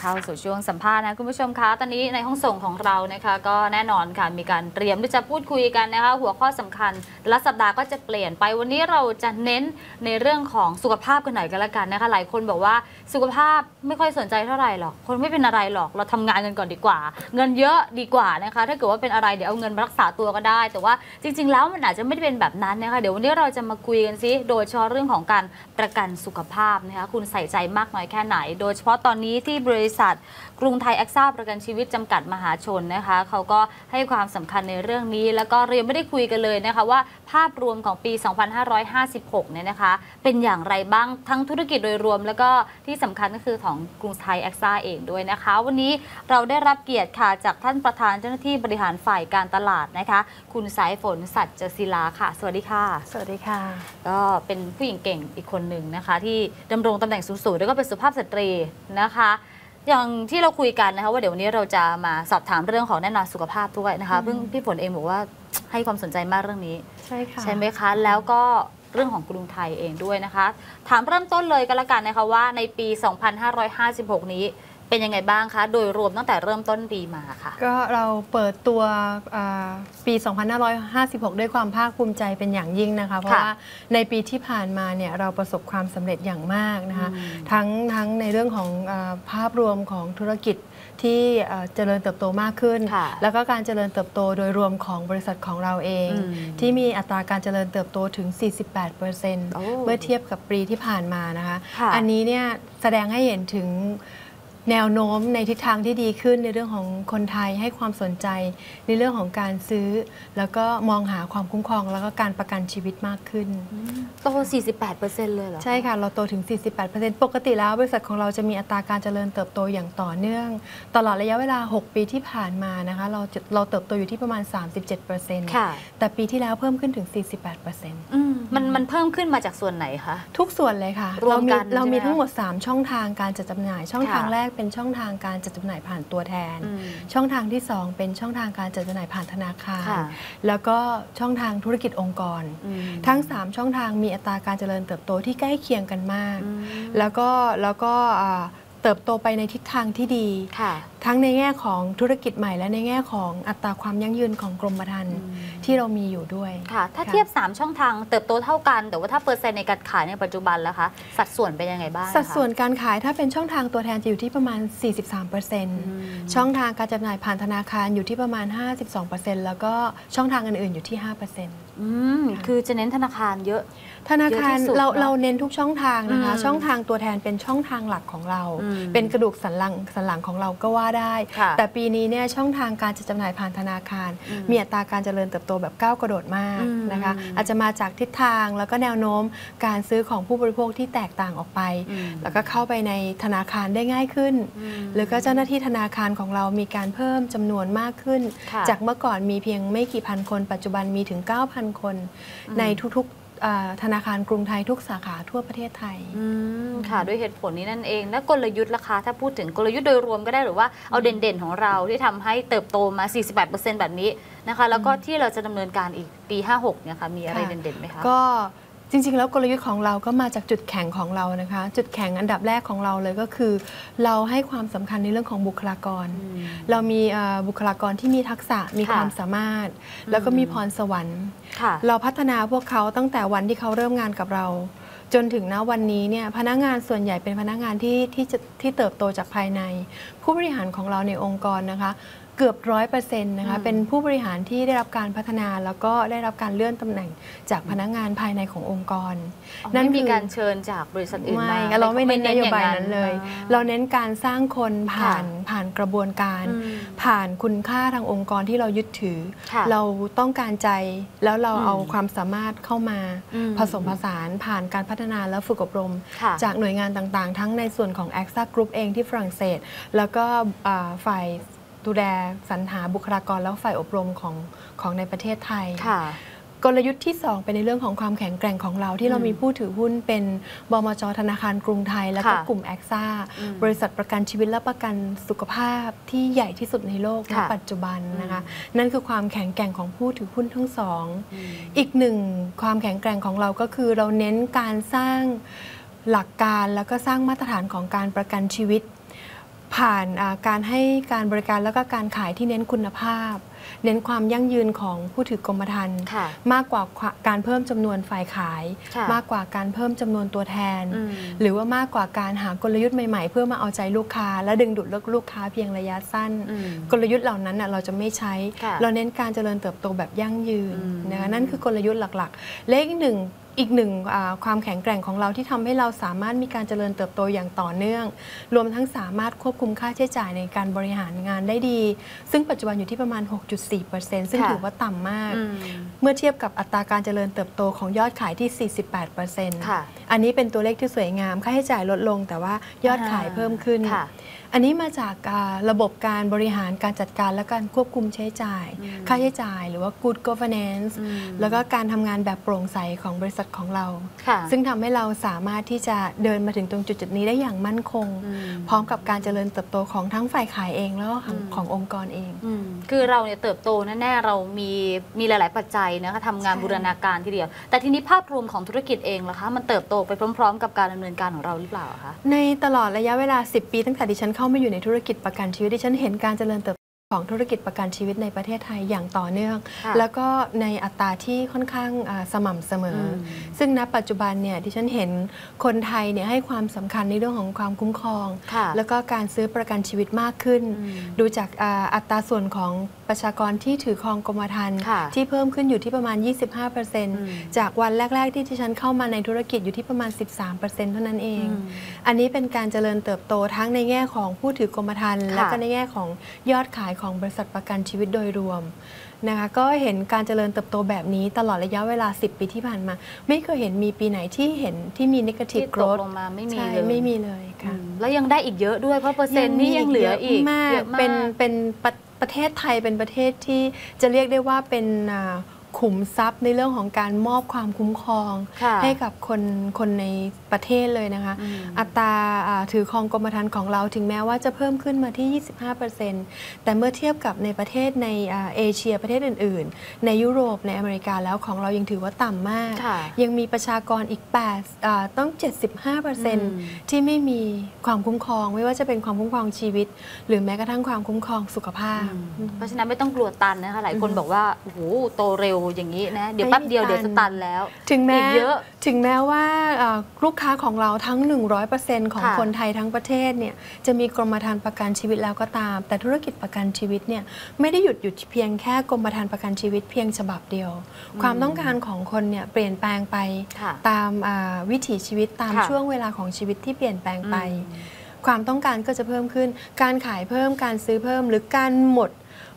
เข้าสู่ช่วงสัมภาษณ์นะคุณผู้ชมคะตอนนี้ในห้องส่งของเรานะคะ ก็แน่นอนค่ะมีการเตรียมที่จะพูดคุยกันนะคะ หัวข้อสำคัญและสัปดาห์ก็จะเปลี่ยนไปวันนี้เราจะเน้นในเรื่องของสุขภาพกันหน่อยกันละกันนะคะ หลายคนบอกว่าสุขภาพไม่ค่อยสนใจเท่าไหร่หรอก คนไม่เป็นอะไรหรอกเราทำงานกันก่อนดีกว่า เงินเยอะดีกว่านะคะ ถ้าเกิดว่าเป็นอะไรเดี๋ยวเอาเงินรักษาตัวก็ได้ แต่ว่าจริง ๆ แล้วมันอาจจะไม่ได้เป็นแบบนั้นนะคะเดี๋ยววันนี้เราจะมาคุยกันซิโดยเฉพาะเรื่องของการประกันสุขภาพนะคะคุณใส่ใจมากน้อยแค่ไหน โดยเฉพาะตอนนี้ที่บริษัท กรุงไทยแอคซ่าประกันชีวิตจำกัดมหาชนนะคะเขาก็ให้ความสำคัญในเรื่องนี้ แล้วก็เรียนไม่ได้คุยกันเลยนะคะว่าภาพรวมของปี 2556 เนี่ยนะคะ เป็นอย่างไรบ้างทั้งธุรกิจโดยรวม แล้วก็ที่สำคัญก็คือของกรุงไทยแอคซ่าเองด้วยนะคะ วันนี้เราได้รับเกียรติค่ะจากท่านประธานเจ้าหน้าที่บริหารฝ่ายการตลาดนะคะ คุณสายฝนสัจจศิลาค่ะ สวัสดีค่ะ สวัสดีค่ะ ก็เป็นผู้หญิงเก่งอีกคนหนึ่งนะคะ ที่ดำรงตำแหน่งสูงๆแล้วก็เป็นสุภาพสตรีนะคะ อย่างที่เราคุยกันนะคะว่าเดี๋ยววันนี้เราจะมาสอบถามเรื่องของแน่นอนสุขภาพด้วยนะคะเพิ่งพี่ฝนเองบอกว่าให้ความสนใจมากเรื่องนี้ ใช่ค่ะใช่ไหมคะ แล้วก็เรื่องของกรุงไทยเองด้วยนะคะ ถามเริ่มต้นเลยก็แล้วกันนะคะว่าในปี 2556 นี้ เป็นยังไงบ้างคะ โดยรวมตั้งแต่เริ่มต้นปีมาค่ะ ก็เราเปิดตัวอ่าปี 2556 ด้วยความภาคภูมิใจเป็นอย่างยิ่งนะคะ เพราะว่าในปีที่ผ่านมาเนี่ยเราประสบความสำเร็จอย่างมากนะคะอืมทั้งทั้งในเรื่องของอาภาพรวมของธุรกิจที่อ่าเจริญเติบโตมากขึ้นค่ะแล้วก็การเจริญเติบโตโดยรวมของบริษัทของเราเองอืมที่มีอัตราการเจริญเติบโตถึงโอ้48%เมื่อเทียบกับปีที่ผ่านมานะคะค่ะอันนี้เนี่ยแสดงให้เห็นถึง แนวโน้มในทิศทางที่ดีขึ้นในเรื่องของคนไทยให้ความสนใจในเรื่องของการซื้อ แล้วก็มองหาความคุ้มครอง แล้วก็การประกันชีวิตมากขึ้นโต48%เลยเหรอ ใช่ค่ะ เราโตถึง 48%ปกติแล้วบริษัทของเราจะมีอัตราการเจริญเติบโตอย่างต่อเนื่อง ตลอดระยะเวลา 6 ปีที่ผ่านมานะคะเราจะเราเติบโตอยู่ที่ประมาณ 37%ค่ะแต่ปีที่แล้วเพิ่มขึ้นถึง 48%อืมมันมันเพิ่มขึ้นมาจากส่วนไหนคะทุกส่วนเลยค่ะรวมกันเรามีใช่ไหมทั้งหมด 3 ช่องทางการจัดจำหน่ายช่องค่ะทางแรกเป็นช่องทางการจัดจำหน่ายผ่านตัวแทนอืมช่องทางที่ 2 เป็นช่องทางการจัดจำหน่ายผ่านธนาคารค่ะแล้วก็ช่องทางธุรกิจองค์กรอืมทั้ง 3 ช่องทางมีอัตราการเจริญเติบโตที่ใกล้เคียงกันมากอืมแล้วก็แล้วก็อ่าเติบโตไปในทิศทางที่ดีค่ะ ทั้งในแง่ของธุรกิจใหม่และในแง่ของอัตราความยั่งยืนของกรมธรรม์อืมที่เรามีอยู่ด้วยค่ะ ถ้าค่ะเทียบ 3 ช่องทางเติบโตเท่ากัน แต่ว่าถ้าเปอร์เซ็นต์ในการขายในปัจจุบันแล้วคะสัดส่วนเป็นยังไงบ้างคะสัดส่วนการขายถ้าเป็นช่องทางตัวแทนจะอยู่ที่ประมาณ 43%ช่องทางการจำหน่ายผ่านธนาคารอยู่ที่ประมาณ 52%แล้วก็ช่องทางอื่นๆอยู่ที่ 5%อืมคือจะเน้นธนาคารเยอะธนาคารเยอะที่สุดเราเนอะเราเน้นทุกช่องทางนะคะอืมช่องทางตัวแทนเป็นช่องทางหลักของเราอืมเป็นกระดูกสันหลังสันหลังของเราก็ว่าได้ค่ะแต่ปีนี้เนี่ยช่องทางการจัดจำหน่ายผ่านธนาคารอืมมีอัตราการเจริญเติบโตแบบก้าวกระโดดมากอืมนะคะอาจจะมาจากทิศทางแล้วก็แนวโน้มการซื้อของผู้บริโภคที่แตกต่างออกไปอืมแล้วก็เข้าไปในธนาคารได้ง่ายขึ้นอืมหรือก็เจ้าหน้าที่ธนาคารของเรามีการเพิ่มจำนวนมากขึ้นค่ะจากเมื่อก่อนมีเพียงไม่กี่พันคน ปัจจุบันมีถึง 9,000 คน ในทุกๆอ่า ธนาคารกรุงไทยทุกสาขาทั่วประเทศไทยอืมค่ะ ด้วยเหตุผลนี้นั่นเอง แล้วกลยุทธ์ราคาถ้าพูดถึงกลยุทธ์โดยรวมก็ได้หรือว่าเอาเด่นๆของเราที่ทำให้เติบโตมา 48%แบบนี้นะคะ แล้วก็ที่เราจะดำเนินการอีกปี 56เนี่ยค่ะมีอะไรค่ะเด่นๆไหมคะก็ จริงๆ แล้วกลยุทธ์ของเราก็มาจากจุดแข็งของเรานะคะ จุดแข็งอันดับแรกของเราเลยก็คือ เราให้ความสำคัญในเรื่องของบุคลากรอืมเรามีเอ่อบุคลากรที่มีทักษะมีค่ะความสามารถ แล้วก็มีพรสวรรค์ค่ะเราพัฒนาพวกเขาตั้งแต่วันที่เขาเริ่มงานกับเรา จนถึงณวันนี้เนี่ยพนักงานส่วนใหญ่เป็นพนักงานที่ที่จะที่เติบโตจากภายใน ผู้บริหารของเราในองค์กรนะคะ เกือบร้อยเปอร์เซ็นต์นะคะอืมเป็นผู้บริหารที่ได้รับการพัฒนาแล้วก็ได้รับการเลื่อนตำแหน่งจากพนักงานภายในขององค์กร นั่นมีคือการเชิญจากบริษัทอื่นไม่มาเราไม่เน้นนโยบายอนั้นเลยอ่าเราเน้นการสร้างคนผ่านค่ะผ่านกระบวนการอืมผ่านคุณค่าทางองค์กรที่เรายึดถือค่ะเราต้องการใจแล้วเราอืมเอาความสามารถเข้ามาอืมผสมผสานผ่านการพัฒนาและฝึกอบรมค่ะจากหน่วยงานต่างๆ ทั้งในส่วนของ a x a Group เองที่ฝรั่งเศส แล้วก็อ่าฝ่าย ดูแลสรรหาบุคลากรแล้วฝ่ายอบรมของของในประเทศไทยค่ะกลยุทธ์ที่ 2 เป็นในเรื่องของความแข็งแกร่งของเราที่เราอืมมีผู้ถือหุ้นเป็นบมจธนาคารกรุงไทย และก็ค่ะกลุ่มแอคซ่าอืมบริษัทประกันชีวิตและประกันสุขภาพที่ใหญ่ที่สุดในโลกณค่ะปัจจุบันนะคะอืนั่นคือความแข็งแกร่งของผู้ถือหุ้นทั้งสองอืมอีกหนึ่งความแข็งแกร่งของเราก็คือเราเน้นการสร้างหลักการแล้วก็สร้างมาตรฐานของการประกันชีวิต ผ่านอ่าการให้การบริการแล้วก็การขายที่เน้นคุณภาพ เน้นความยั่งยืนของผู้ถือกรมธรรม์ค่ะมากกว่าการเพิ่มจำนวนฝ่ายขายค่ะมากกว่าการเพิ่มจำนวนตัวแทนอืมหรือว่ามากกว่าการหากลยุทธ์ใหม่ๆ เพื่อมาเอาใจลูกค้า และดึงดูดลูกค้าเพียงระยะสั้นอืมกลยุทธ์เหล่านั้นน่ะเราจะไม่ใช้ค่ะเราเน้นการเจริญเติบโตแบบยั่งยืนอืมนะคะนั่นคือกลยุทธ์หลักๆและอีกหนึ่ง อีกหนึ่งอ่าความแข็งแกร่งของเราที่ทำให้เราสามารถมีการเจริญเติบโตอย่างต่อเนื่อง รวมทั้งสามารถควบคุมค่าใช้จ่ายในการบริหารงานได้ดี ซึ่งปัจจุบันอยู่ที่ประมาณ 6.4%ซึ่งค่ะถือว่าต่ำมากอืมเมื่อเทียบกับอัตราการเจริญเติบโตของยอดขายที่ 48%ค่ะอันนี้เป็นตัวเลขที่สวยงาม ค่าใช้จ่ายลดลง แต่ว่ายอดขายเพิ่มขึ้นค่ะ อันนี้มาจากอ่าระบบการบริหารการจัดการและการควบคุมใช้จ่ายอืมค่าใช้จ่ายหรือว่า good governance อืมแล้วก็การทำงานแบบโปร่งใสของบริษัทของเราค่ะซึ่งทำให้เราสามารถที่จะเดินมาถึงตรงจุดจุดๆนี้ได้อย่างมั่นคงอืมพร้อมกับการเจริญเติบโตของทั้งฝ่ายขายเองแล้วก็ของอืมขององค์กรเองอืมคือเราเนี่ยเติบโตแน่ๆเรามีมีหลาย ๆ ปัจจัยนะคะทำงานใช่บูรณาการทีเดียว แต่ทีนี้ภาพรวมของธุรกิจเองล่ะคะมันเติบโตไปพร้อม ๆ กับการดำเนินการของเราหรือเปล่าคะในตลอดระยะเวลา 10 ปีตั้งแต่ดิฉันเข้ามาอยู่ในธุรกิจประกันชีวิตที่ฉันเห็นการเจริญเติบ ของธุรกิจประกันชีวิตในประเทศไทยอย่างต่อเนื่องค่ะแล้วก็ในอัตราที่ค่อนข้างอ่าสม่ำเสมออมซึ่งณปัจจุบันเนี่ยดิฉันเห็นคนไทยเนี่ยให้ความสำคัญในเรื่องของความคุ้มครองค่ะแล้วก็การซื้อประกันชีวิตมากขึ้นอืมดูจากอ่าอัตราส่วนของประชากรที่ถือครองกรมธรรม์ค่ะที่เพิ่มขึ้นอยู่ที่ประมาณ 25%จากวันแรก ๆ ที่ดิฉันเข้ามาในธุรกิจอยู่ที่ประมาณ 13%เท่านั้นเองอืมอันนี้เป็นการเจริญเติบโตทั้งในแง่ของผู้ถือกรมธรรม์ค่ะและก็ในแง่ของยอดขายของบริษัทประกันชีวิตโดยรวมนะคะก็เห็นการเจริญเติบโตแบบนี้ตลอดระยะเวลา 10 ปีที่ผ่านมา ไม่เคยเห็นมีปีไหนที่เห็นที่มีที่ negative ตก growth ลงมาไม่มีใช่เลยไม่มีเลยค่ะอืมแล้วยังได้อีกเยอะด้วยเพราะเปอร์เซ็นต์นี่ยังเหลืออีกมากเยอะมากเป็นเป็นประประเทศไทยเป็นประเทศที่จะเรียกได้ว่าเป็นอ่า ขุมทรัพย์ในเรื่องของการมอบความคุ้มครองค่ะให้กับคนคนในประเทศเลยนะคะอืมอัตราอ่าถือครองกรมธรรม์ของเราถึงแม้ว่าจะเพิ่มขึ้นมาที่ 25%แต่เมื่อเทียบกับในประเทศในอ่าเอเชียประเทศอื่น ๆ ในยุโรปในอเมริกาแล้วของเรายังถือว่าต่ำมากค่ะยังมีประชากรอีก8อ่าต้อง 75%ที่ไม่มีความคุ้มครอง ไม่ว่าจะเป็นความคุ้มครองชีวิต หรือแม้กระทั่งความคุ้มครองสุขภาพ เพราะฉะนั้นไม่ต้องกลัวตันนะคะหลายคนอืมบอกว่าโอ้โหโตเร็วอย่างนี้นะ เดี๋ยวไม่แป๊บเดียวมีตันเดี๋ยวจะตันแล้ว ถึงแม้อีกเยอะถึงแม้ว่าเอ่อลูกค้าของเราทั้ง 100%ของค่ะคนไทยทั้งประเทศเนี่ยจะมีกรมธรรม์ประกันชีวิตแล้วก็ตาม แต่ธุรกิจประกันชีวิตเนี่ยไม่ได้หยุดหยุดเพียงแค่กรมธรรม์ประกันชีวิตเพียงฉบับเดียว ความต้องการของคนเนี่ยเปลี่ยนแปลงไปค่ะตามอ่าวิถีชีวิตตามค่ะช่วงเวลาของชีวิตที่เปลี่ยนแปลงไปอืมความต้องการก็จะเพิ่มขึ้น การขายเพิ่มการซื้อเพิ่มหรือการหมด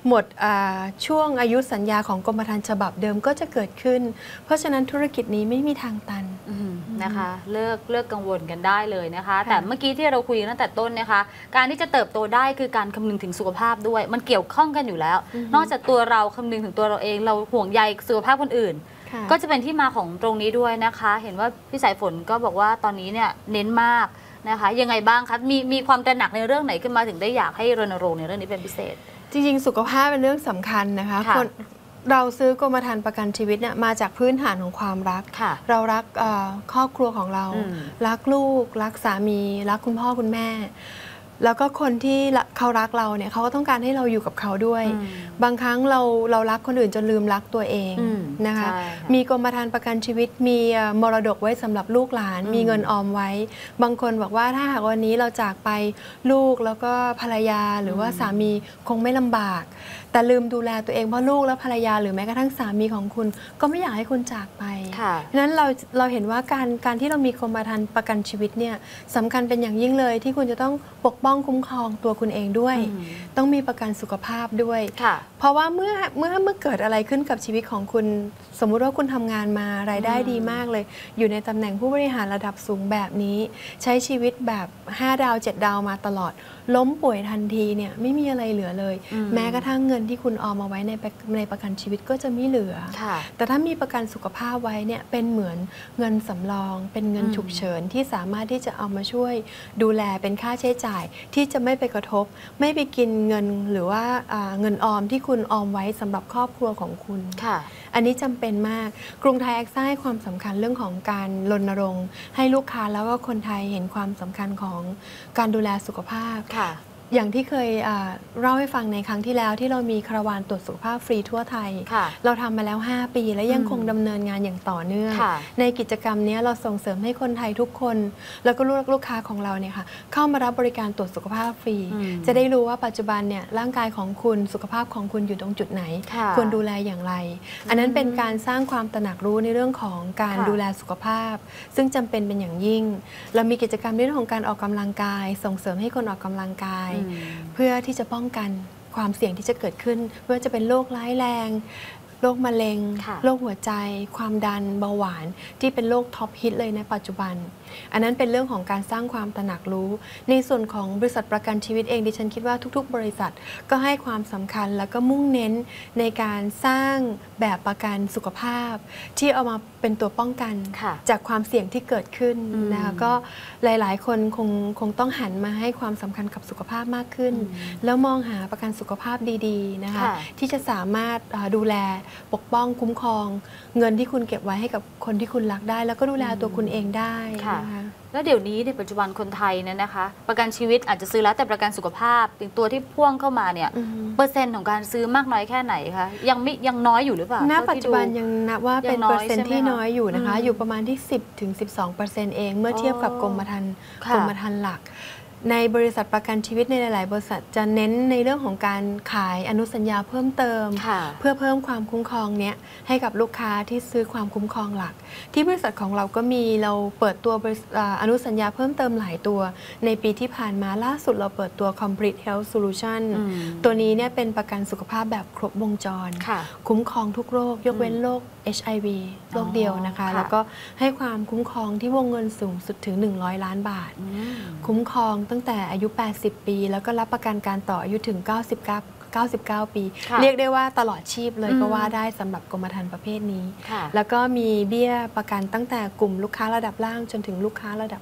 หมดอ่าช่วงอายุสัญญาของกรมธรรม์ฉบับเดิมก็จะเกิดขึ้น เพราะฉะนั้นธุรกิจนี้ไม่มีทางตันอืมนะคะเลิกเลิกกังวลกันได้เลยนะคะ แต่เมื่อกี้ที่เราคุยกันตั้งแต่ต้นนะคะ การที่จะเติบโตได้คือการคำนึงถึงสุขภาพด้วย มันเกี่ยวข้องกันอยู่แล้วอือฮึนอกจากตัวเราคำนึงถึงตัวเราเอง เราห่วงใยสุขภาพคนอื่นค่ะก็จะเป็นที่มาของตรงนี้ด้วยนะคะ เห็นว่าพี่สายฝนก็บอกว่าตอนนี้เนี่ยเน้นมากนะคะ ยังไงบ้างคะมีมีความตระหนักในเรื่องไหนขึ้นมาถึงได้อยากให้รณรงค์ในเรื่องนี้เป็นพิเศษ จริงๆ สุขภาพเป็นเรื่องสำคัญนะคะค่ะคนเราซื้อกรมธรรม์ประกันชีวิตเนี่ยมาจากพื้นฐานของความรักค่ะเรารักเอ่อครอบครัวของเราอืมรักลูก รักสามี รักคุณพ่อคุณแม่ แล้วก็คนที่ละเขารักเราเนี่ยเขาก็ต้องการให้เราอยู่กับเขาด้วยอืมบางครั้งเราเรารักคนอื่นจนลืมรักตัวเองอืมนะคะใช่ค่ะมีกรมธรรม์ประกันชีวิต มีเอ่อมรดกไว้สำหรับลูกหลานอืมมีเงินออมไว้ บางคนบอกว่าถ้าหากวันนี้เราจากไปลูกแล้วก็ภรรยาหรือว่าสามีคงไม่ลำบากแต่ลืมดูแลตัวเองเพราะลูกและภรรยาหรือแม้กระทั่งสามีของคุณ ก็ไม่อยากให้คุณจากไปค่ะฉะนั้นเราเราเห็นว่าการการที่เรามีกรมธรรม์ประกันชีวิตเนี่ยสำคัญเป็นอย่างยิ่งเลยที่คุณจะต้องปกป้องคุ้มครองตัวคุณเองด้วยอืมต้องมีประกันสุขภาพด้วยค่ะเพราะว่าเมื่อเมื่อเมื่อเกิดอะไรขึ้นกับชีวิตของคุณ สมมุติว่าคุณทำงานมารายได้อืมดีมากเลย อยู่ในตำแหน่งผู้บริหารระดับสูงแบบนี้ ใช้ชีวิตแบบ 5 ดาว 7 ดาวมาตลอด ล้มป่วยทันทีเนี่ยไม่มีอะไรเหลือเลยอืมแม้กระทั่งเงินที่คุณออมเอาไว้ในประในประกันชีวิตก็จะไม่เหลือค่ะแต่ถ้ามีประกันสุขภาพไว้เนี่ยเป็นเหมือนเงินสำรอง เป็นเงินอืมฉุกเฉินที่สามารถที่จะเอามาช่วยดูแลเป็นค่าใช้จ่ายที่จะไม่ไปกระทบ ไม่ไปกินเงินหรือว่าอ่าเงินออมที่คุณออมไว้สำหรับครอบครัวของคุณค่ะ อันนี้จำเป็นมาก กรุงไทยแอคซ่าให้ความสำคัญเรื่องของการรณรงค์ ให้ลูกค้าแล้วก็คนไทยเห็นความสำคัญของการดูแลสุขภาพค่ะ อย่างที่เคยอ่าเล่าให้ฟังในครั้งที่แล้วที่เรามีคาราวานตรวจสุขภาพฟรีทั่วไทยค่ะเราทำมาแล้ว 5 ปี และยังอืมคงดำเนินงานอย่างต่อเนื่องค่ะในกิจกรรมเนี้ยเราส่งเสริมให้คนไทยทุกคน แล้วก็ลูกลูกค้าของเราเนี่ยค่ะเข้ามารับบริการตรวจสุขภาพฟรีอืมจะได้รู้ว่าปัจจุบันเนี่ยร่างกายของคุณสุขภาพของคุณอยู่ตรงจุดไหนค่ะควรดูแลอย่างไร อันนั้นเป็นการสร้างความตระหนักรู้ในเรื่องของการค่ะดูแลสุขภาพ ซึ่งจำเป็นเป็นอย่างยิ่ง เรามีกิจกรรมในเรื่องของการออกกำลังกาย ส่งเสริมให้คนออกกำลังกายอืมเพื่อที่จะป้องกันความเสี่ยงที่จะเกิดขึ้นไม่ว่าจะเป็นโรคร้ายแรง โรคมะเร็งค่ะโรคหัวใจ ความดันเบาหวาน ที่เป็นโรคท็อปฮิตเลยในปัจจุบัน อันนั้นเป็นเรื่องของการสร้างความตระหนักรู้ ในส่วนของบริษัทประกันชีวิตเองดิฉันคิดว่าทุก ๆ บริษัทก็ให้ความสำคัญแล้วก็มุ่งเน้นในการสร้างแบบประกันสุขภาพ ที่เอามาเป็นตัวป้องกันค่ะจากความเสี่ยงที่เกิดขึ้นอืมนะคะก็หลายๆ คนคงคงต้องหันมาให้ความสำคัญกับสุขภาพมากขึ้นอืมแล้วมองหาประกันสุขภาพดีๆนะคะค่ะที่จะสามารถอ่าดูแลปกป้องคุ้มครอง เงินที่คุณเก็บไว้ให้กับคนที่คุณรักได้ แล้วก็ดูแลตัวคุณเองได้ค่ะนะคะแล้วเดี๋ยวนี้ในปัจจุบันคนไทยเนี่ยนะคะ ประกันชีวิตอาจจะซื้อแล้วแต่ประกันสุขภาพเป็นตัวที่พ่วงเข้ามาเนี่ยอืมเปอร์เซ็นต์ของการซื้อมากน้อยแค่ไหนคะยังไม่ยังน้อยอยู่หรือเปล่าณเท่าปัจที่จุบันดูยังนับว่าเป็นยังน้เปออยร์เซ็นต์ใช่ไหมที่คะน้อยอยู่นะคะอืมอยู่ประมาณที่ 10ถึง12เปอร์เซ็นต์เองเมื่อเทียบกับอ๋อกรมธรรม์ค่ะกรมธรรม์หลัก ในบริษัทประกันชีวิตในหลาย ๆ บริษัทจะเน้นในเรื่องของการขายอนุสัญญาเพิ่มเติมค่ะเพื่อเพิ่มความคุ้มครองเนี้ยให้กับลูกค้าที่ซื้อความคุ้มครองหลัก ที่บริษัทของเราก็มีเราเปิดตัวบริษัทอ่าอนุสัญญาเพิ่มเติมหลายตัว ในปีที่ผ่านมาล่าสุดเราเปิดตัว Complete Health Solution อืมตัวนี้เนี่ยเป็นประกันสุขภาพแบบครบวงจรค่ะคุ้มครองทุกโรค ยกเว้นโรค HIV โรคเดียวนะคะค่ะแล้วก็ให้ความคุ้มครองที่วงเงินสูงสุดถึง 100 ล้านบาทอืมคุ้มครองตั้งแต่อายุ 80 ปี แล้วก็รับประกันการต่ออายุถึง 99 99 ปีค่ะเรียกได้ว่าตลอดชีพเลยอืมก็ว่าได้สำหรับกรมธรรม์ประเภทนี้ค่ะแล้วก็มีเบี้ยประกันตั้งแต่กลุ่มลูกค้าระดับล่างจนถึงลูกค้าระดับ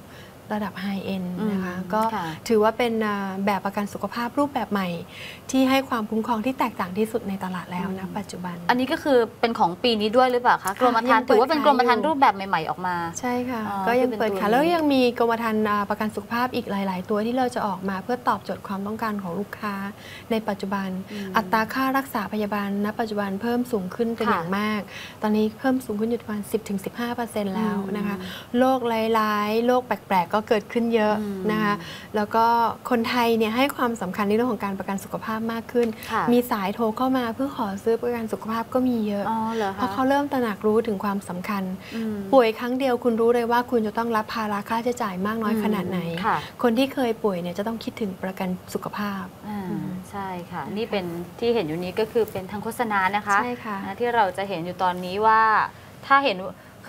ระดับไฮเอ็นอืมนะคะก็ค่ะถือว่าเป็นอ่าแบบประกันสุขภาพรูปแบบใหม่ ที่ให้ความคุ้มครองที่แตกต่างที่สุดในตลาดแล้วนะอืมปัจจุบัน อันนี้ก็คือเป็นของปีนี้ด้วยหรือเปล่าคะกรมธรรยัม์งเปิดถือว่าเป็นกรมธรรม์ขายอยู่รูปแบบใหม่ ๆออกมา ใช่ค่ะอ๋อก็ยังคือเป็นเปิดตัวขายนี้แล้วยังมีกรมธรรม์อ่าประกันสุขภาพอีกหลาย ๆ ตัวที่เราจะออกมาเพื่อตอบโจทย์ความต้องการของลูกค้า ในปัจจุบันอืมอัตราค่ารักษาพยาบาลณปัจจุบันเพิ่มสูงขึ้นเป็นค่ะอย่างมาก ตอนนี้เพิ่มสูงขึ้นอยู่ประมาณ10-15%แล้วนะคะอืมโรคร้ายๆโรคแปลกๆก็เกิดขึ้นเยอะอืมนะคะแล้วก็คนไทยเนี่ยให้ความสำคัญในเรื่องของการประกันสุขภาพมากขึ้นค่ะมีสายโทรเข้ามาเพื่อขอซื้อประกันสุขภาพก็มีเยอะอ๋อเหรอเพคะราะเขาเริ่มตระหนักรู้ถึงความสำคัญอืมป่วยครั้งเดียวคุณรู้เลยว่าคุณจะต้องรับภาระค่าใช้จ่ายมากน้อยขนาดไหนค่ะคนที่เคยป่วยเนี่ยจะต้องคิดถึงประกันสุขภาพอ่าใช่ค่ะ นี่เป็นที่เห็นอยู่นี้ก็คือเป็นทางโฆษณานะคะใช่ค่ะนะที่เราจะเห็นอยู่ตอนนี้ว่าถ้าเห็น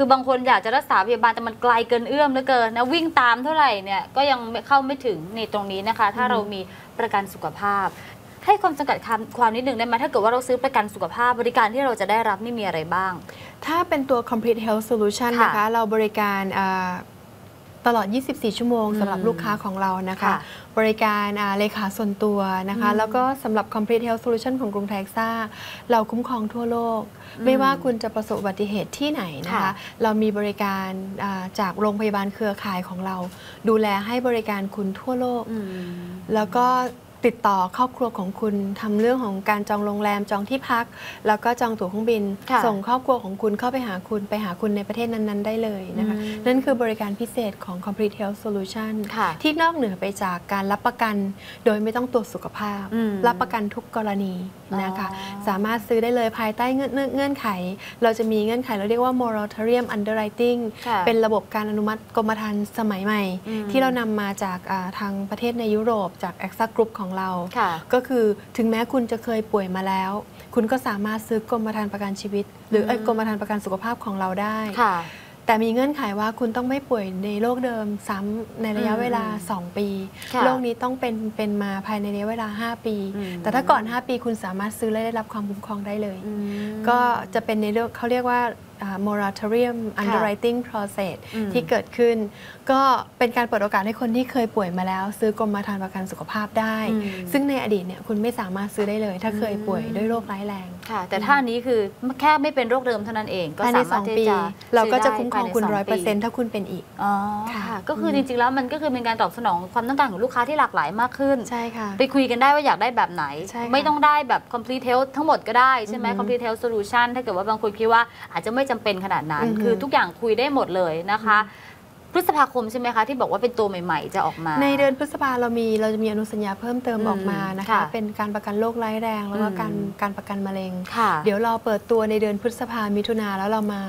คือบางคนอยากจะรักษาพยาบาลแต่มันไกลเกินเอื้อมเหลือเกินนะวิ่งตามเท่าไหร่เนี่ยก็ยังไม่เข้าไม่ถึงในตรงนี้นะคะ ถ้าเรามีประกันสุขภาพ ให้ความจำกัดความความนิดหนึ่งได้ไหมถ้าเกิดว่าเราซื้อประกันสุขภาพบริการที่เราจะได้รับนี่มีอะไรบ้าง ถ้าเป็นตัว complete health solution ค่ะ นะคะ เราบริการอ่า ตลอด 24 ชั่วโมงอืมสำหรับลูกค้าของเรานะคะค่ะบริการอ่าเลขาส่วนตัวนะคะอืมแล้วก็สำหรับ complete health solution ของกรุงไทยซ่า เราคุ้มครองทั่วโลกอืมไม่ว่าคุณจะประสบอุบัติเหตุที่ไหนนะคะค่ะเรามีบริการอ่าจากโรงพยาบาลเครือข่ายของเรา ดูแลให้บริการคุณทั่วโลกอืมแล้วก็ ติดต่อครอบครัวของคุณทำเรื่องของการจองโรงแรมจองที่พัก แล้วก็จองตั๋วเครื่องบินค่ะส่งครอบครัวของคุณเข้าไปหาคุณไปหาคุณในประเทศนั้นๆ ได้เลยนะคะอืมนั่นคือบริการพิเศษของ Complete Health Solution ค่ะที่นอกเหนือไปจากการรับประกัน โดยไม่ต้องตรวจสุขภาพอืมรับประกันทุกกรณีนะคะอ๋อสามารถซื้อได้เลยภายใต้เงื่อนเงื่อนเงื่อนไข เราจะมีเงื่อนไขเราเรียกว่า moratorium underwriting ค่ะเป็นระบบการอนุมัติกรมธรรม์สมัยใหม่อืมที่เรานำมาจากอ่าทางประเทศในยุโรปจาก AXA Group ของเราค่ะก็คือถึงแม้คุณจะเคยป่วยมาแล้ว คุณก็สามารถซื้อกรมธรรม์ประกันชีวิต หรือเอ้ยอืมกรมธรรม์ประกันสุขภาพของเราได้ค่ะแต่มีเงื่อนไขว่าคุณต้องไม่ป่วยในโรคเดิมซ้ำในระยะเวลาอืม2ปีค่ะโรคนี้ต้องเป็นเป็นมาภายในระยะเวลา 5 ปีอืมแต่ถ้าก่อน 5 ปีคุณสามารถซื้อและได้รับความคุ้มครองได้เลยอืมก็จะเป็นในเรื่องเขาเรียกว่าอ่า moratorium underwriting process อืมที่เกิดขึ้น ก็เป็นการเปิดโอกาสให้คนที่เคยป่วยมาแล้ว ซื้อกรมธรรม์ประกันสุขภาพได้อืมซึ่งในอดีตเนี่ยคุณไม่สามารถซื้อได้เลย ถ้าเคยป่วยด้วยโรคร้ายแรงค่ะ แต่ถ้าอันนี้คือแค่ไม่เป็นโรคเดิมเท่านั้นเอง ก็ภายในสามารถ2ที่ปีจะเราก็จะซื้คุ้มครองคุณภายในร้อยสเปอร์เซ็นต์ถ้าคุณเป็นอีกอ๋อค่ะค่ะ ก็คือจริงๆแล้วมันก็คือเป็นการตอบสนองความต้องการของลูกค้าที่หลากหลายมากขึ้นใช่ค่ะ ไปคุยกันได้ว่าอยากได้แบบไหนใช่ค่ะไม่ต้องได้แบบ complete health ทั้งหมดก็ได้ใช่ไหมอือฮึ complete health solution ถ้าเกิดว่าบางคนคิดว่าอาจจะไม่จำเป็นขนาดนั้นอือฮึคือทุกอย่างคุยได้หมดเลยนะคะพฤษภาคมใช่ไหมคะที่บอกว่าเป็นตัวใหม่ๆ จะออกมา ในเดือนพฤษภาเรามีเราจะมีอนุสัญญาเพิ่มเติมอืมออกมานะคะค่ะเป็นการประกันโรคร้ายแรง แล้วก็อืมการการประกันมะเร็งค่ะเดี๋ยวเราเปิดตัวในเดือนพฤษภามิถุนาแล้วเรามา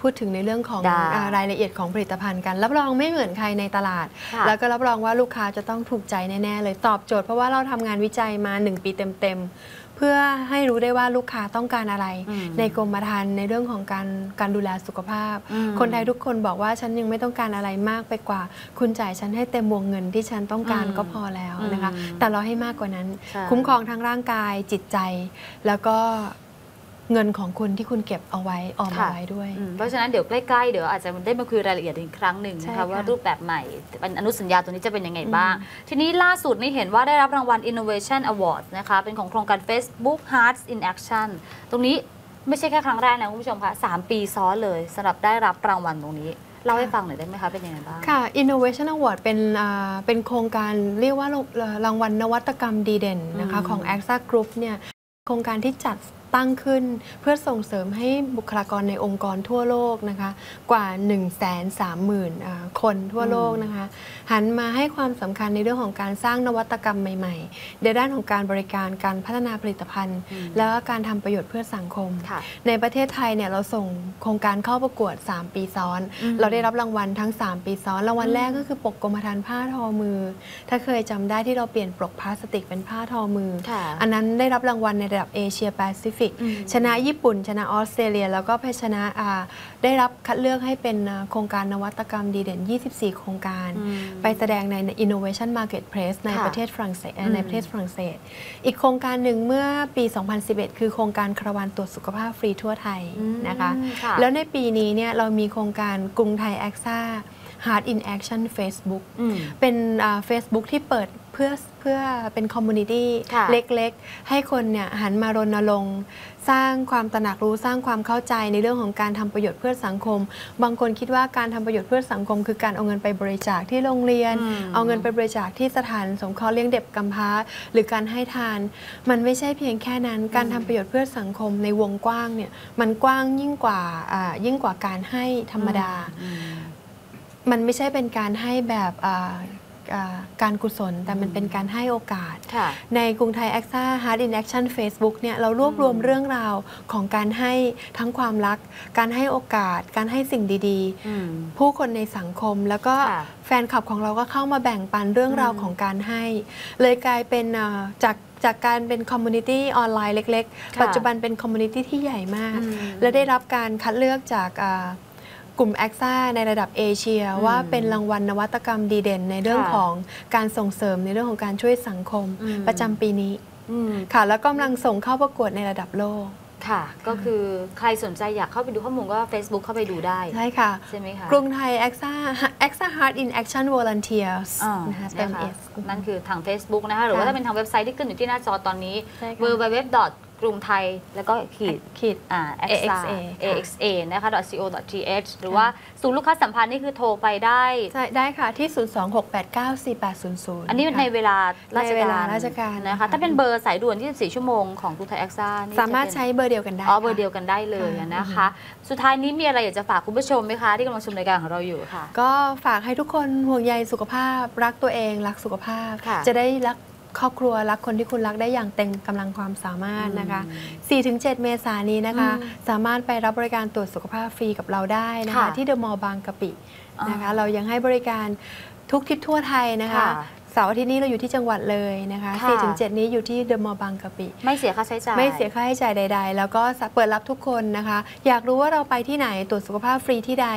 พูดถึงในเรื่องของได้อ่ารายละเอียดของผลิตภัณฑ์กัน รับรองไม่เหมือนใครในตลาดค่ะแล้วก็รับรองว่าลูกค้าจะต้องถูกใจแน่ ๆ เลยตอบโจทย์เพราะว่าเราทำงานวิจัยมา 1 ปีเต็ม ๆ เพื่อให้รู้ได้ว่าลูกค้าต้องการอะไรอืมในกรมธรรม์ในเรื่องของการการดูแลสุขภาพอืมคนไทยทุกคนบอกว่าฉันยังไม่ต้องการอะไรมากไปกว่า คุณจ่ายฉันให้เต็มวงเงินที่ฉันต้องการอืมก็พอแล้วนะคะอืมแต่เราให้มากกว่านั้นใช่คุ้มครองทั้งร่างกายจิตใจแล้วก็ เงินของคุณที่คุณเก็บเอาไว้ออมเอาไว้ด้วยอืมเพราะฉะนั้นเดี๋ยวใกล้ๆเดี๋ยวอาจจะได้มาคุยรายละเอียดอีกครั้งหนึ่งใช่นะคะค่ะว่ารูปแบบใหม่เป็นอนุสัญญาตัวนี้จะเป็นยังไงบ้างอืมทีนี้ล่าสุดนี่เห็นว่าได้รับรางวัล Innovation Award นะคะเป็นของโครงการ Facebook Hearts in Action ตรงนี้ไม่ใช่แค่ครั้งแรกนะคุณผู้ชมคะ3ปีซ้อนเลยสำหรับได้รับรางวัลตรงนี้เล่าให้ฟังหน่อยได้ไหมคะ เป็นยังไงบ้าง ค่ะ Innovation Award เป็นอ่าเป็นโครงการเรียกว่ารางวัลนวัตกรรมดีเด่นนะคะอืมของ AXA Group เนี่ยโครงการที่จัด ตั้งขึ้น เพื่อส่งเสริมให้บุคลากรในองค์กรทั่วโลกนะคะกว่า 1 3 0 0 0 0อ่าคนทั่วโลกนะคะ หันมาให้ความสำคัญในเรื่องของการสร้างนวัตกรรมใหม่ๆ ในด้านของการบริการการพัฒนาผลิตภัณฑ์อืมแล้วก็การทำประโยชน์เพื่อสังคมค่ะในประเทศไทยเนี่ยเราส่งโครงการเข้าประกวด 3 ปีซ้อนอืมเราได้รับรางวัลทั้ง 3 ปีซ้อนรางวัลอืมแรกก็คือปกกรมธรรม์ผ้าทอมือ ถ้าเคยจำได้ที่เราเปลี่ยนปกพลาสติกเป็นผ้าทอมือค่ะอันนั้นได้รับรางวัลในระดับเอเชียแปซิฟิกอืมชนะญี่ปุ่น ชนะออสเตรเลีย แล้วก็ไปชนะอ่าได้รับคัดเลือกให้เป็นอ่าโครงการนวัตกรรมดีเด่น 24 โครงการอืมไปแสดงใน Innovation Marketplace ในค่ะประเทศฝรั่งเศสอืมในประเทศฝรั่งเศส อีกโครงการหนึ่งเมื่อปี 2011 คือโครงการคาราวานตรวจสุขภาพฟรีทั่วไทยอืมนะคะค่ะแล้วในปีนี้เนี่ยเรามีโครงการกรุงไทยแอคซ่า Heart in Action Facebook อืมเป็นเฟซบุ๊กที่เปิดเพื่อเพื่อเป็นคอมมูนิตี้ค่ะเล็กๆ ให้คนเนี่ยหันมารณรงค์สร้างความตระหนักรู้สร้างความเข้าใจในเรื่องของการทำประโยชน์เพื่อสังคม บางคนคิดว่าการทำประโยชน์เพื่อสังคม คือการเอาเงินไปบริจาคที่โรงเรียนอืมเอาเงินไปบริจาคที่สถานสงเคราะห์เลี้ยงเด็กกำพร้า หรือการให้ทาน มันไม่ใช่เพียงแค่นั้น การทำประโยชน์เพื่อสังคมในวงกว้างเนี่ยมันกว้างยิ่งกว่าอ่ายิ่งกว่าการให้ธรรมดาอื มมันไม่ใช่เป็นการให้แบบอ่าอ่าการกุศลแต่มันเป็นการให้โอกาสค่ะในกรุงไทย AXA Heart in Action Facebook เนี่ยเรารวบรวมอืมเรื่องราวของการให้ทั้งความรัก การให้โอกาส การให้สิ่งดีอืมๆผู้คนในสังคมแล้วก็ค่ะแฟนคลับของเราก็เข้ามาแบ่งปันเรื่องราวอืมของการให้ เลยกลายเป็นอ่าจากจากการเป็นคอมมูนิตี้ออนไลน์เล็กค่ะๆปัจจุบันเป็นคอมมูนิตี้ที่ใหญ่มากอืมและได้รับการคัดเลือกจากอ่า กลุ่ม a อ a ในระดับเอเชียอืมว่าเป็นรางวัลนวัตกรรมดีเด่น ในเรื่องค่ะของการส่งเสริมในเรื่องของการช่วยสังคมอืมประจำปีนี้อืมค่ะ แล้วกำลังส่งเข้าประกวดในระดับโลกค่ะ ก็คือใครสนใจอยากเข้าไปดูข้อมูลก็ Facebook เข้าไปดูได้ ใช่ค่ะ ใช่ไหมคะ กรุงไทย AXA AXA Heart in Action Volunteers อ่านะคะเต็มนะคะ S นั่นคือทาง Facebook นะคะ หรือว่าค่ะถ้าเป็นทางเว็บไซต์ที่ขึ้นอยู่ที่หน้าจอตอนนี้ใช่ค่ะ www กรุงไทยแล้วก็ขีดขีดอ่า AXA AXA ค่ะ AXA นะคะ .co.th หรือว่าศูนย์ลูกค้าสัมพันธ์นี่คือโทรไปได้ใช่ได้ค่ะที่ 026894800 อันนี้ในเวลาราชในเวกาลารราชการนะคะค่ะถ้าเป็นเบอร์สายด่วน 24 ชั่วโมงของกรุงไทยแอคซ่านี่สามารถจะเป็นใช้เบอร์เดียวกันได้อ๋อเบอร์ค่ะเดียวกันได้เลยค่ะนะคะ สุดท้ายนี้มีอะไรอยากจะฝากคุณผู้ชมไหมคะ ที่กำลังชมรายการของเราอยู่ค่ะ ก็ฝากให้ทุกคนห่วงใยสุขภาพรักตัวเองรักสุขภาพค่ะจะได้รัก ครอบครัวรักคนที่คุณรักได้อย่างเต็มกำลังความสามารถนะคะ 4-7 เมษายนนี้นะคะอืมสามารถไปรับบริการตรวจสุขภาพฟรีกับเราได้นะคะค่ะที่เดอะมอลล์บางกะปินะคะอ่าเรายังให้บริการทุกทิศทั่วไทยนะคะค่ะ สเสาร์อาทิตย์นี้เราอยู่ที่จังหวัดเลยนะคะค่ะ4-7นี้อยู่ที่เดอะมอลล์บางกะปิ ไม่เสียค่าใช้จ่าย ไม่เสียค่าใช้จ่ายใด ๆ แล้วก็เปิดรับทุกคนนะคะ อยากรู้ว่าเราไปที่ไหนตรวจสุขภาพฟรีที่ใด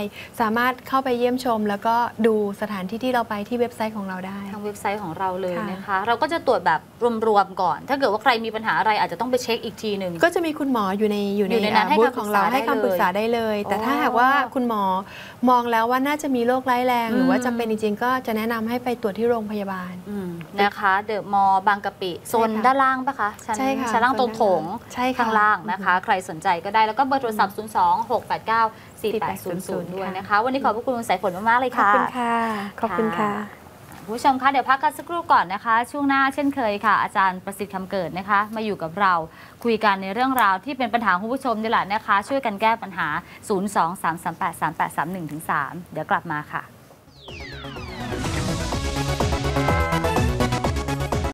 สามารถเข้าไปเยี่ยมชม แล้วก็ดูสถานที่ที่เราไปที่เว็บไซต์ของเราได้ ทางเว็บไซต์ของเราเลยค่ะนะคะ เราก็จะตรวจแบบรวมๆก่อน ถ้าเกิดว่าใครมีปัญหาอะไรอาจจะต้องไปเช็คอีกทีหนึ่งก็จะมีคุณหมออยู่ในอยู่อยู่ในนั้นให้บูธคำปรึกษาของเราให้คำปรึกษาได้เลย แต่ถ้าอ๋อหากว่าคุณหมอมองแล้วว่าน่าจะมีโรคร้ายแรงอืมหรือว่าจำเป็นจริงๆก็จะแนะนำให้ไปตรวจที่โรงพยาบาลอืมนะคะ เดอะมอลล์บางกะปิโซนใช่ค่ะด้านล่างปะคะชั้นใช่ค่ะชั้นล่างตรงโถงใช่ค่ะข้างล่างนะคะ ใครสนใจก็ได้แล้วก็เบอร์โทรศัพท์ 0 2 6 8 9 4 8 0 0 ด้วยนะคะ วันนี้ขอบพระคุณคุณสายฝนมาก ๆ เลยขอบค่ะคุณค่ะ ขอบคุณค่ะคุณผู้ชมคะเดี๋ยวพักกันสักครู่ก่อนนะคะ ช่วงหน้าเช่นเคยค่ะ อาจารย์ประสิทธิ์คำเกิดนะคะ มาอยู่กับเราคุยกันในเรื่องราวที่เป็นปัญหาของคุณผู้ชมนี่แหละนะคะ ช่วยกันแก้ปัญหา 0 2 3 3 8 3 8 3 1 3 เดี๋ยวกลับมาค่ะ